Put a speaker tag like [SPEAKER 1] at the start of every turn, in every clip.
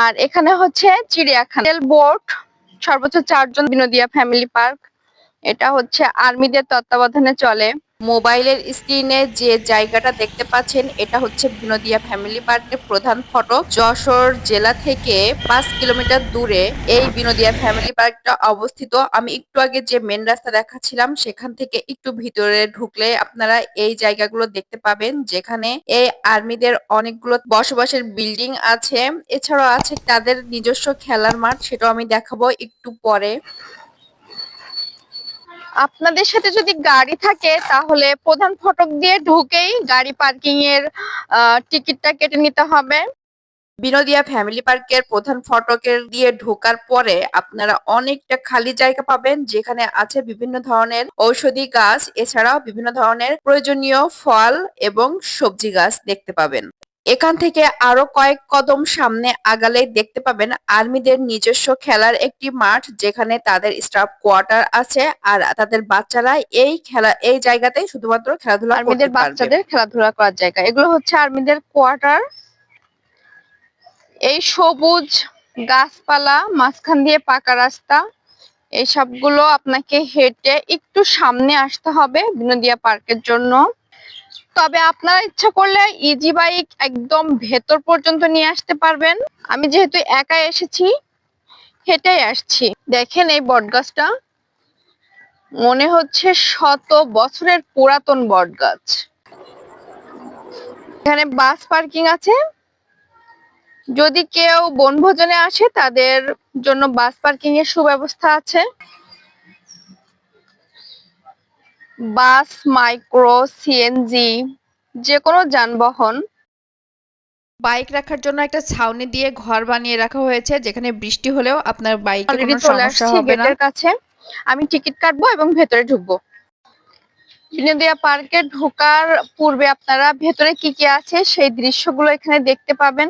[SPEAKER 1] আর এখানে হচ্ছে চিড়িয়াখানা। বোট সর্বোচ্চ চারজন বিনোদিয়া ফ্যামিলি পার্ক। এটা হচ্ছে আর্মিদের তত্ত্বাবধানে চলে।
[SPEAKER 2] মোবাইলের স্ক্রিনে যে জায়গাটা দেখতে পাচ্ছেন, এটা হচ্ছে বিনোদিয়া ফ্যামিলি পার্কের প্রধান ফটক যশোর জেলা থেকে পাঁচ কিলোমিটার দূরে এই বিনোদিয়া ফ্যামিলি পার্কটা অবস্থিত। আমি একটু আগে যে মেন রাস্তা দেখাচ্ছিলাম, সেখান থেকে একটু ভিতরে ঢুকলে আপনারা এই জায়গাগুলো দেখতে পাবেন, যেখানে এই আর্মিদের অনেকগুলো বসবাসের বিল্ডিং আছে। এছাড়াও আছে তাদের নিজস্ব খেলার মাঠ, সেটাও আমি দেখাবো একটু পরে।
[SPEAKER 1] আপনাদের সাথে যদি গাড়ি থাকে, তাহলে প্রধান ফটক দিয়ে ঢুকেই গাড়ি পার্কিং এর টিকিটটা কেটে নিতে হবে।
[SPEAKER 2] বিনোদিয়া ফ্যামিলি পার্কের প্রধান ফটকের দিয়ে ঢোকার পরে আপনারা অনেকটা খালি জায়গা পাবেন, যেখানে আছে বিভিন্ন ধরনের ঔষধি গাছ, এছাড়াও বিভিন্ন ধরনের প্রয়োজনীয় ফল এবং সবজি গাছ দেখতে পাবেন। এখান থেকে আরও কয়েক কদম সামনে আগালে দেখতে পাবেন আর্মিদের নিজস্ব খেলার একটি মাঠ যেখানে তাদের স্টাফ কোয়ার্টার আছে আর তাদের বাচ্চারা এই খেলা এই জায়গাতেই শুধুমাত্র খেলাধুলা
[SPEAKER 1] আর্মিদের বাচ্চাদের খেলাধুলা করার জায়গা। এগুলো হচ্ছে আর্মিদের কোয়ার্টার। এই সবুজ গাছপালা মাঝখান দিয়ে পাকা রাস্তা এই সবগুলো আপনাকে হেঁটে একটু সামনে আসতে হবে বিনোদিয়া পার্কের জন্য। তবে আপনারা ইচ্ছা করলে ইজি বাইক একদম ভেতর পর্যন্ত নিয়ে আসতে পারবেন। আমি যেহেতু একা এসেছি, হেঁটেই আসছি। দেখেন এই বটগাছটা। মনে হচ্ছে শত বছরের পুরাতন বটগাছ। এখানে বাস পার্কিং আছে। যদি কেউ বনভোজনে আসে, তাদের জন্য বাস পার্কিং এর সুব্যবস্থা আছে। বাস মাইক্রো সিএনজি যে কোনো যানবাহন।
[SPEAKER 2] বাইক রাখার জন্য একটা ছাউনি দিয়ে ঘর বানিয়ে রাখা হয়েছে যেখানে বৃষ্টি হলেও আপনার বাইক কোনো
[SPEAKER 1] চলে
[SPEAKER 2] সমস্যা হবে না।
[SPEAKER 1] কাছে। আমি টিকিট কাটবো এবং ভেতরে ঢুকবো। বিনোদিয়া পার্কে ঢোকার পূর্বে আপনারা ভেতরে কি কি আছে সেই দৃশ্যগুলো এখানে দেখতে পাবেন।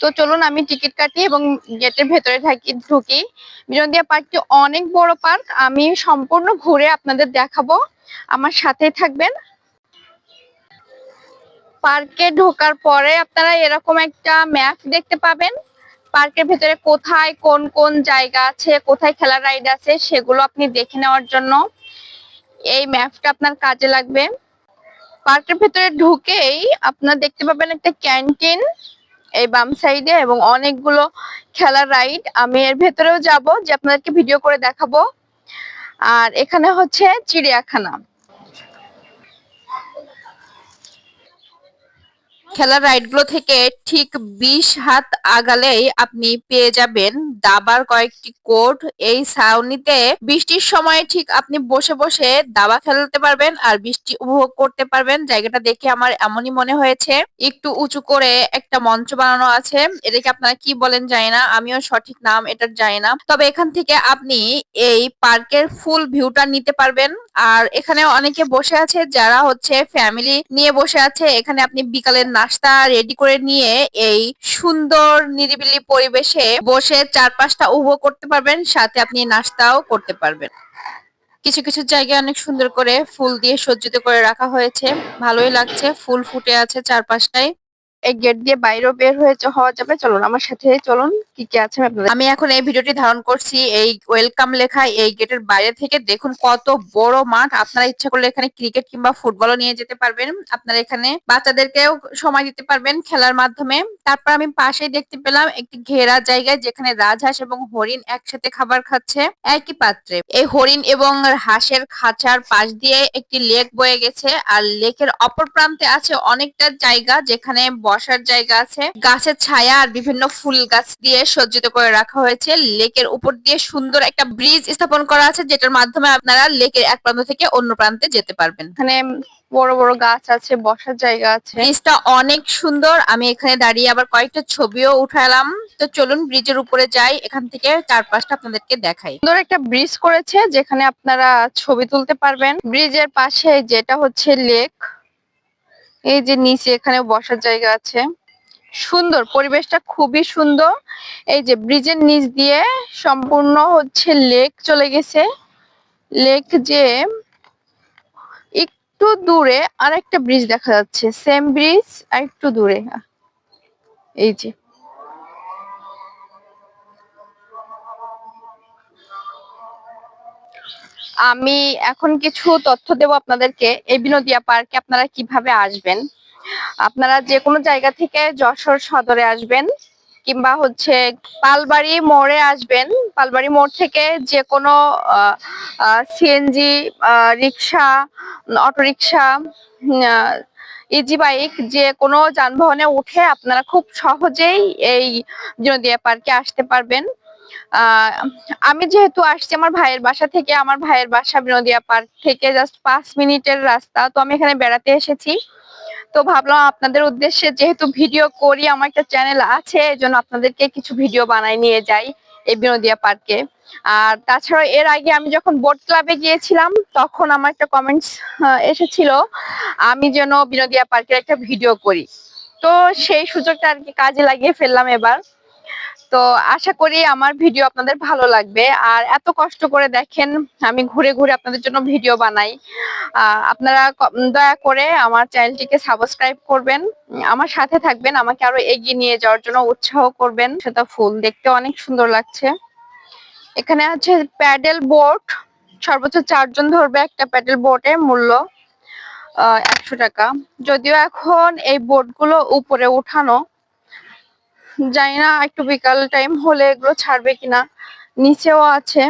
[SPEAKER 1] তো চলুন আমি টিকিট কাটি এবং গেটের ভেতরে থাকি, ঢুকি। বিনোদিয়া পার্কটি অনেক বড় পার্ক, আমি সম্পূর্ণ ঘুরে আপনাদের দেখাবো। আমার সাথেই থাকবেন। পার্কে ঢোকার পরে আপনারা এরকম একটা ম্যাপ দেখতে পাবেন। পার্কের ভেতরে কোথায় কোন কোন জায়গা আছে, কোথায় খেলার রাইড আছে, সেগুলো আপনি দেখে নেওয়ার জন্য এই ম্যাপটা আপনার কাজে লাগবে। পার্কের ভেতরে ঢুকেই আপনার দেখতে পাবেন একটা ক্যান্টিন। এই বাম সাইডে এবং অনেকগুলো খেলার রাইড। আমি এর ভেতরেও যাব, যে আপনাদেরকে ভিডিও করে দেখাবো। আর এখানে হচ্ছে চিড়িয়াখানা।
[SPEAKER 2] খেলার রাইডগুলো থেকে ঠিক বিশ হাত আগালেই আপনি পেয়ে যাবেন দাবার কয়েকটি কোর্ট। এই ছাউনিতে বৃষ্টির সময় ঠিক আপনি বসে বসে দাবা খেলতে পারবেন আর বৃষ্টি উপভোগ করতে পারবেন। জায়গাটা দেখে আমার এমনই মনে হয়েছে। একটু উঁচু করে একটা মঞ্চ বানানো আছে। এটাকে আপনারা কি বলেন জানি না, আমিও সঠিক নাম এটার জানি না। তবে এখান থেকে আপনি এই পার্কের ফুল ভিউটা নিতে পারবেন। আর এখানে অনেকে বসে আছে, যারা হচ্ছে ফ্যামিলি নিয়ে বসে আছে। এখানে আপনি বিকালের নাস্তা রেডি করে নিয়ে এই সুন্দর নিরিবিলি পরিবেশে বসে চারপাশটা উপভোগ করতে পারবেন, সাথে আপনি নাস্তাও করতে পারবেন। কিছু কিছু জায়গায় অনেক সুন্দর করে ফুল দিয়ে সজ্জিত করে রাখা হয়েছে। ভালোই লাগছে, ফুল ফুটে আছে চারপাশটায়।
[SPEAKER 1] এই গেট দিয়ে বাইরেও বের হয়ে হওয়া যাবে। চলুন আমার সাথে চলুন, কি কি আছে আমি
[SPEAKER 2] এখন এই ভিডিওটি ধারণ করছি এই ওয়েলকাম লেখা এই গেটের বাইরে থেকে। দেখুন কত বড় মাঠ। আপনারা ইচ্ছা করলে এখানে ক্রিকেট কিংবা ফুটবলও নিয়ে যেতে পারবেন। আপনারা এখানে বাচ্চাদেরকেও সময় দিতে পারবেন খেলার মাধ্যমে। তারপর আমি পাশেই দেখতে পেলাম একটি ঘেরা জায়গায় যেখানে রাজহাঁস এবং হরিণ একসাথে খাবার খাচ্ছে একই পাত্রে। এই হরিণ এবং হাঁসের খাঁচার পাশ দিয়ে একটি লেক বয়ে গেছে। আর লেকের অপর প্রান্তে আছে অনেকটা জায়গা যেখানে বসার জায়গা আছে। গাছের ছায়া আর বিভিন্ন ফুল গাছ দিয়ে সজ্জিত করে রাখা হয়েছে। লেকের উপর দিয়ে সুন্দর একটা ব্রিজ স্থাপন করা আছে যেটার মাধ্যমে আপনারা লেকের এক প্রান্ত থেকে অন্য প্রান্তে যেতে পারবেন।
[SPEAKER 1] এখানে বড় বড় গাছ আছে বসার জায়গা আছে।
[SPEAKER 2] ব্রিজটা অনেক সুন্দর। আমি এখানে দাঁড়িয়ে আবার কয়েকটা ছবিও উঠালাম। তো চলুন ব্রিজের উপরে যাই এখান থেকে চারপাশটা আপনাদেরকে দেখাই।
[SPEAKER 1] সুন্দর একটা ব্রিজ করেছে যেখানে আপনারা ছবি তুলতে পারবেন। ব্রিজের পাশে যেটা হচ্ছে লেক এই যে নিচে এখানে বসার জায়গা আছে। সুন্দর, পরিবেশটা খুবই সুন্দর। এই যে ব্রিজের নিচ দিয়ে সম্পূর্ণ হচ্ছে লেক চলে গেছে। লেক যে একটু দূরে আর একটা ব্রিজ দেখা যাচ্ছে। সেম ব্রিজ আর একটু দূরে। এই যে আমি এখন কিছু তথ্য দেব আপনাদেরকে। এই বিনোদিয়া পার্কে আপনারা কীভাবে আসবেন? আপনারা যে কোনো জায়গা থেকে যশোর সদরে আসবেন, কিংবা হচ্ছে পালবাড়ি মোড়ে আসবেন। পালবাড়ি মোড় থেকে যে কোনো CNG rickshaw autorickshaw easy bike যে কোনো যানবাহনে উঠে আপনারা খুব সহজেই এই বিনোদিয়া পার্কে আসতে পারবেন। আমি যেহেতু আসছি আমার ভাইয়ের বাসা থেকে, আমার ভাইয়ের বাসা বিনোদিয়া পার্ক থেকে জাস্ট পাঁচ মিনিটের রাস্তা, তো আমি এখানে বেড়াতে এসেছি। তো ভাবলাম আপনাদের উদ্দেশ্যে যেহেতু ভিডিও করি, আমার একটা চ্যানেল আছে, এই জন্য আপনাদেরকে কিছু ভিডিও বানাই নিয়ে যাই এই বিনোদিয়া পার্কে। আর তাছাড়া এর আগে আমি যখন বোট ক্লাবে গিয়েছিলাম, তখন আমার একটা কমেন্টস এসেছিল, আমি যেন বিনোদিয়া পার্কের একটা ভিডিও করি। তো সেই সুযোগটা আর কি কাজে লাগিয়ে ফেললাম এবার। তো আশা করি আমার ভিডিও আপনাদের ভালো লাগবে। আর এত কষ্ট করে দেখেন, আমি ঘুরে ঘুরে আপনাদের জন্য ভিডিও বানাই। আপনারা দয়া করে আমার চ্যানেলটিকে সাবস্ক্রাইব করবেন। আমার সাথে থাকবেন, আমাকে আরও এগিয়ে নিয়ে যাওয়ার জন্য উৎসাহ করবেন। সেটা ফুল দেখতে অনেক সুন্দর লাগছে। এখানে আছে প্যাডেল বোট। সর্বোচ্চ চারজন ধরবে একটা প্যাডেল বোটের মূল্য একশো টাকা। যদিও এখন এই বোটগুলো উপরে উঠানো জানি না একটু বিকাল টাইম হলে এগুলো ছাড়বে কিনা, নিচেও আছে।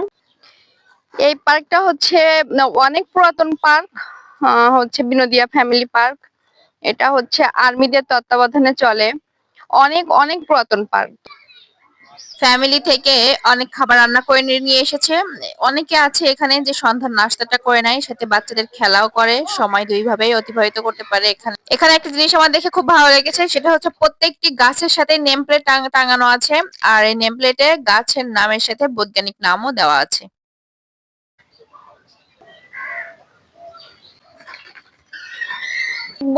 [SPEAKER 1] এই পার্কটা হচ্ছে অনেক পুরাতন পার্ক হচ্ছে বিনোদিয়া ফ্যামিলি পার্ক এটা হচ্ছে আর্মিদের তত্ত্বাবধানে চলে। অনেক অনেক পুরাতন পার্ক
[SPEAKER 2] ফ্যামিলি থেকে অনেক খাবার রান্না করে নিয়ে এসেছে। অনেকে আছে এখানে যে সন্ধ্যার নাস্তাটা করে নেয়, সাথে বাচ্চাদের খেলাও করে, সময় দুই ভাবেই অতিবাহিত করতে পারে এখানে। এখানে একটা জিনিস আমার দেখে খুব ভালো লেগেছে, সেটা হচ্ছে প্রত্যেকটি গাছের সাথে নেম প্লেট টাঙানো আছে, আর এই নেম প্লেটে গাছের নামের সাথে বৈজ্ঞানিক নামও দেওয়া আছে।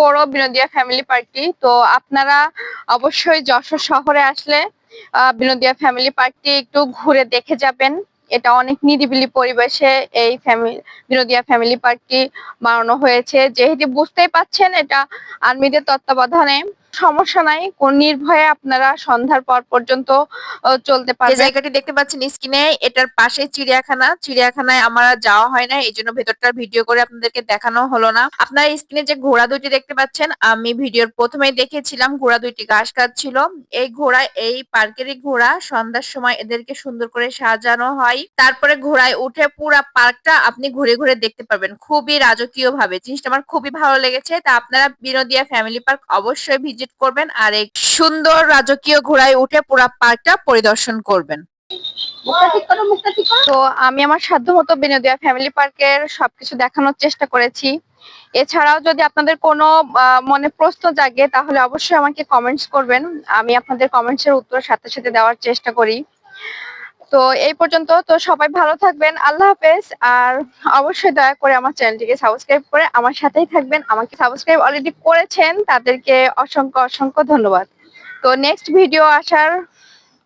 [SPEAKER 1] বড় বিনোদিয়া ফ্যামিলি পার্কটি তো আপনারা অবশ্যই যশোর শহরে আসলে বিনোদিয়া ফ্যামিলি পার্কটি একটু ঘুরে দেখে যাবেন। এটা অনেক নিরিবিলি পরিবেশে এই ফ্যামিলি বিনোদিয়া ফ্যামিলি পার্কটি বানানো হয়েছে। যেহেতু বুঝতেই পাচ্ছেন, এটা আর্মিদের তত্ত্বাবধানে সমস্যা নাই কোন নির্ভয়ে আপনারা সন্ধ্যার পর পর্যন্ত চলতে পারবেন।
[SPEAKER 2] জায়গাটি দেখতে পাচ্ছেন স্ক্রিনে এটার পাশে চিড়িয়াখানা। চিড়িয়াখানায় আমার যাওয়া হয় না এই জন্য ভেতরটার ভিডিও করে আপনাদেরকে দেখানো হলো না। আপনার স্ক্রিনে যে ঘোড়া দুইটি দেখতে পাচ্ছেন আমি ভিডিওর প্রথমেই দেখেছিলাম ঘোড়া দুইটি ঘাস খাচ্ছিল এই ঘোড়া এই পার্কেরই ঘোড়া সন্ধ্যার সময় এদেরকে সুন্দর করে সাজানো হয়। তারপরে ঘোড়ায় উঠে পুরা পার্কটা আপনি ঘুরে ঘুরে দেখতে পারবেন। খুবই রাজকীয় ভাবে জিনিসটা আমার খুবই ভালো লেগেছে। তা আপনারা বিনোদিয়া ফ্যামিলি পার্ক অবশ্যই ভিজিট করবেন আর এক সুন্দর রাজকীয় ঘোড়ায় উঠে পুরো পার্কটা পরিদর্শন করবেন।
[SPEAKER 1] তো আমি আমার সাধ্য মতো বিনোদিয়া ফ্যামিলি পার্কের সবকিছু দেখানোর চেষ্টা করেছি। এছাড়াও যদি আপনাদের কোনো মনে প্রশ্ন জাগে, তাহলে অবশ্যই আমাকে কমেন্টস করবেন। আমি আপনাদের কমেন্টস এর উত্তর সাথে সাথে দেওয়ার চেষ্টা করি। তো এই পর্যন্ত তো সবাই ভালো থাকবেন, আল্লাহ হাফেজ। আর অবশ্যই দয়া করে আমার চ্যানেলটিকে সাবস্ক্রাইব করে আমার সাথেই থাকবেন। আমাকে সাবস্ক্রাইব অলরেডি করেছেন, তাদেরকে অসংখ্য অসংখ্য ধন্যবাদ। তো নেক্সট ভিডিও আসার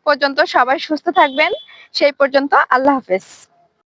[SPEAKER 1] পর্যন্ত সবাই সুস্থ থাকবেন। সেই পর্যন্ত আল্লাহ হাফেজ।